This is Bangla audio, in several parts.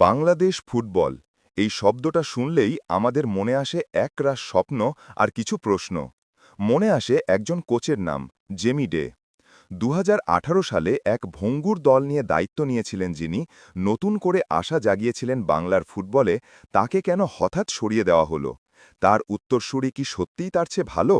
বাংলাদেশ ফুটবল। এই শব্দটা শুনলেই আমাদের মনে আসে একরাশ স্বপ্ন আর কিছু প্রশ্ন। মনে আসে একজন কোচের নাম, জেমি ডে। দু হাজার আঠারো সালে এক ভঙ্গুর দল নিয়ে দায়িত্ব নিয়েছিলেন যিনি, নতুন করে আশা জাগিয়েছিলেন বাংলার ফুটবলে তাকে কেন হঠাৎ সরিয়ে দেওয়া হলো। তার উত্তরসূরি কি সত্যিই তার চেয়ে ভালো?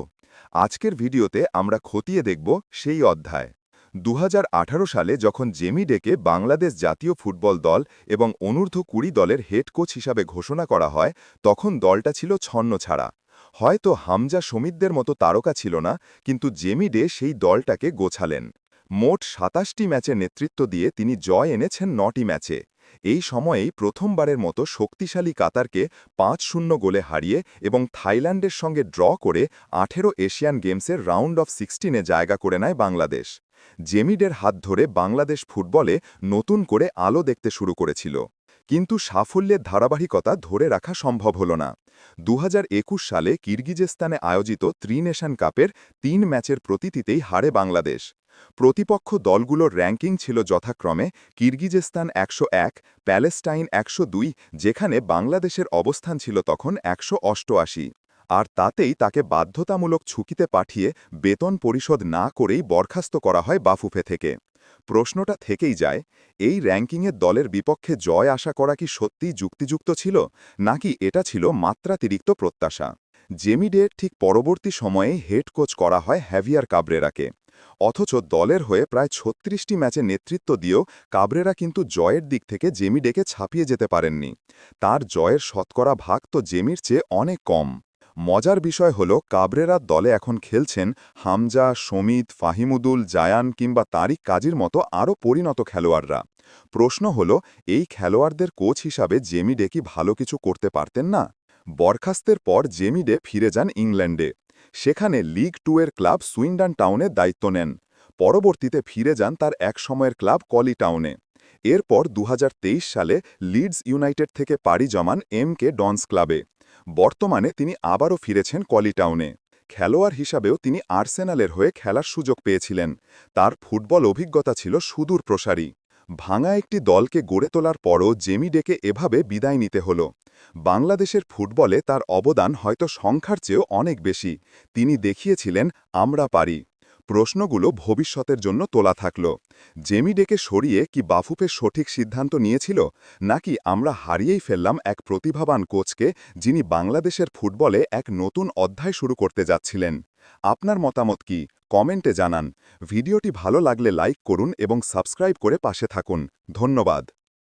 আজকের ভিডিওতে আমরা খতিয়ে দেখব সেই অধ্যায়। দু হাজার আঠারো সালে যখন জেমি ডেকে বাংলাদেশ জাতীয় ফুটবল দল এবং অনূর্ধ্ব কুড়ি দলের হেড কোচ হিসাবে ঘোষণা করা হয়, তখন দলটা ছিল ছন্ন ছাড়া। হয়তো হামজা সমিতদের মতো তারকা ছিল না, কিন্তু জেমি ডে সেই দলটাকে গোছালেন। মোট সাতাশটি ম্যাচে নেতৃত্ব দিয়ে তিনি জয় এনেছেন নটি ম্যাচে। এই সময়েই প্রথমবারের মতো শক্তিশালী কাতারকে পাঁচ শূন্য গোলে হারিয়ে এবং থাইল্যান্ডের সঙ্গে ড্র করে আঠেরো এশিয়ান গেমসের রাউন্ড অফ সিক্সটিনে জায়গা করে নেয় বাংলাদেশ। জেমিডের হাত ধরে বাংলাদেশ ফুটবলে নতুন করে আলো দেখতে শুরু করেছিল। কিন্তু সাফল্যের ধারাবাহিকতা ধরে রাখা সম্ভব হল না। দু হাজার একুশ সালে কিরগিজস্তানে আয়োজিত ত্রিনেশন কাপের তিন ম্যাচের প্রতিটিতেই হারে বাংলাদেশ। প্রতিপক্ষ দলগুলোর র্যাঙ্কিং ছিল যথাক্রমে কিরগিজস্তান একশো এক, প্যালেস্টাইন একশো দুই, যেখানে বাংলাদেশের অবস্থান ছিল তখন একশো অষ্টআশি। আর তাতেই তাকে বাধ্যতামূলক ছুটিতে পাঠিয়ে বেতন পরিশোধ না করেই বরখাস্ত করা হয় বাফুফে থেকে। প্রশ্নটা থেকেই যায়, এই র্যাঙ্কিংয়ের দলের বিপক্ষে জয় আশা করা কি সত্যিই যুক্তিযুক্ত ছিল, নাকি এটা ছিল মাত্রাতিরিক্ত প্রত্যাশা? জেমিডের ঠিক পরবর্তী সময়ে হেড কোচ করা হয় হ্যাভিয়ার কাবরেরাকে। অথচ দলের হয়ে প্রায় ছত্রিশটি ম্যাচে নেতৃত্ব দিয়েও কাবরেরা কিন্তু জয়ের দিক থেকে জেমিডেকে ছাপিয়ে যেতে পারেননি। তার জয়ের শতকরা ভাগ তো জেমির চেয়ে অনেক কম। মজার বিষয় হল কাবরেরার দলে এখন খেলছেন হামজা সমিত ফাহিমুদুল, জায়ান কিংবা তারিক কাজীর মতো আরও পরিণত খেলোয়াড়রা। প্রশ্ন হল, এই খেলোয়াড়দের কোচ হিসাবে জেমিডে কি ভালো কিছু করতে পারতেন না? বরখাস্তের পর জেমিডে ফিরে যান ইংল্যান্ডে। সেখানে লিগ টু এর ক্লাব সুইন্ডান টাউনের দায়িত্ব নেন। পরবর্তীতে ফিরে যান তার এক সময়ের ক্লাব কলি টাউনে। এরপর দু হাজার তেইশ সালে লিডস ইউনাইটেড থেকে পাড়ি জমান এম কে ডনস ক্লাবে। বর্তমানে তিনি আবারও ফিরেছেন কলিটাউনে খেলোয়াড় হিসাবেও তিনি আর্সেনালের হয়ে খেলার সুযোগ পেয়েছিলেন। তার ফুটবল অভিজ্ঞতা ছিল সুদূর প্রসারী। ভাঙা একটি দলকে গড়ে তোলার পরও জেমি ডেকে এভাবে বিদায় নিতে হল। বাংলাদেশের ফুটবলে তার অবদান হয়তো সংখ্যার চেয়েও অনেক বেশি। তিনি দেখিয়েছিলেন, আমরা পারি। প্রশ্নগুলো ভবিষ্যতের জন্য তোলা থাকল। জেমি ডেকে সরিয়ে কি বাফুফের সঠিক সিদ্ধান্ত নিয়েছিল, নাকি আমরা হারিয়েই ফেললাম এক প্রতিভাবান কোচকে, যিনি বাংলাদেশের ফুটবলে এক নতুন অধ্যায় শুরু করতে যাচ্ছিলেন? আপনার মতামত কি? কমেন্টে জানান। ভিডিওটি ভালো লাগলে লাইক করুন এবং সাবস্ক্রাইব করে পাশে থাকুন। ধন্যবাদ।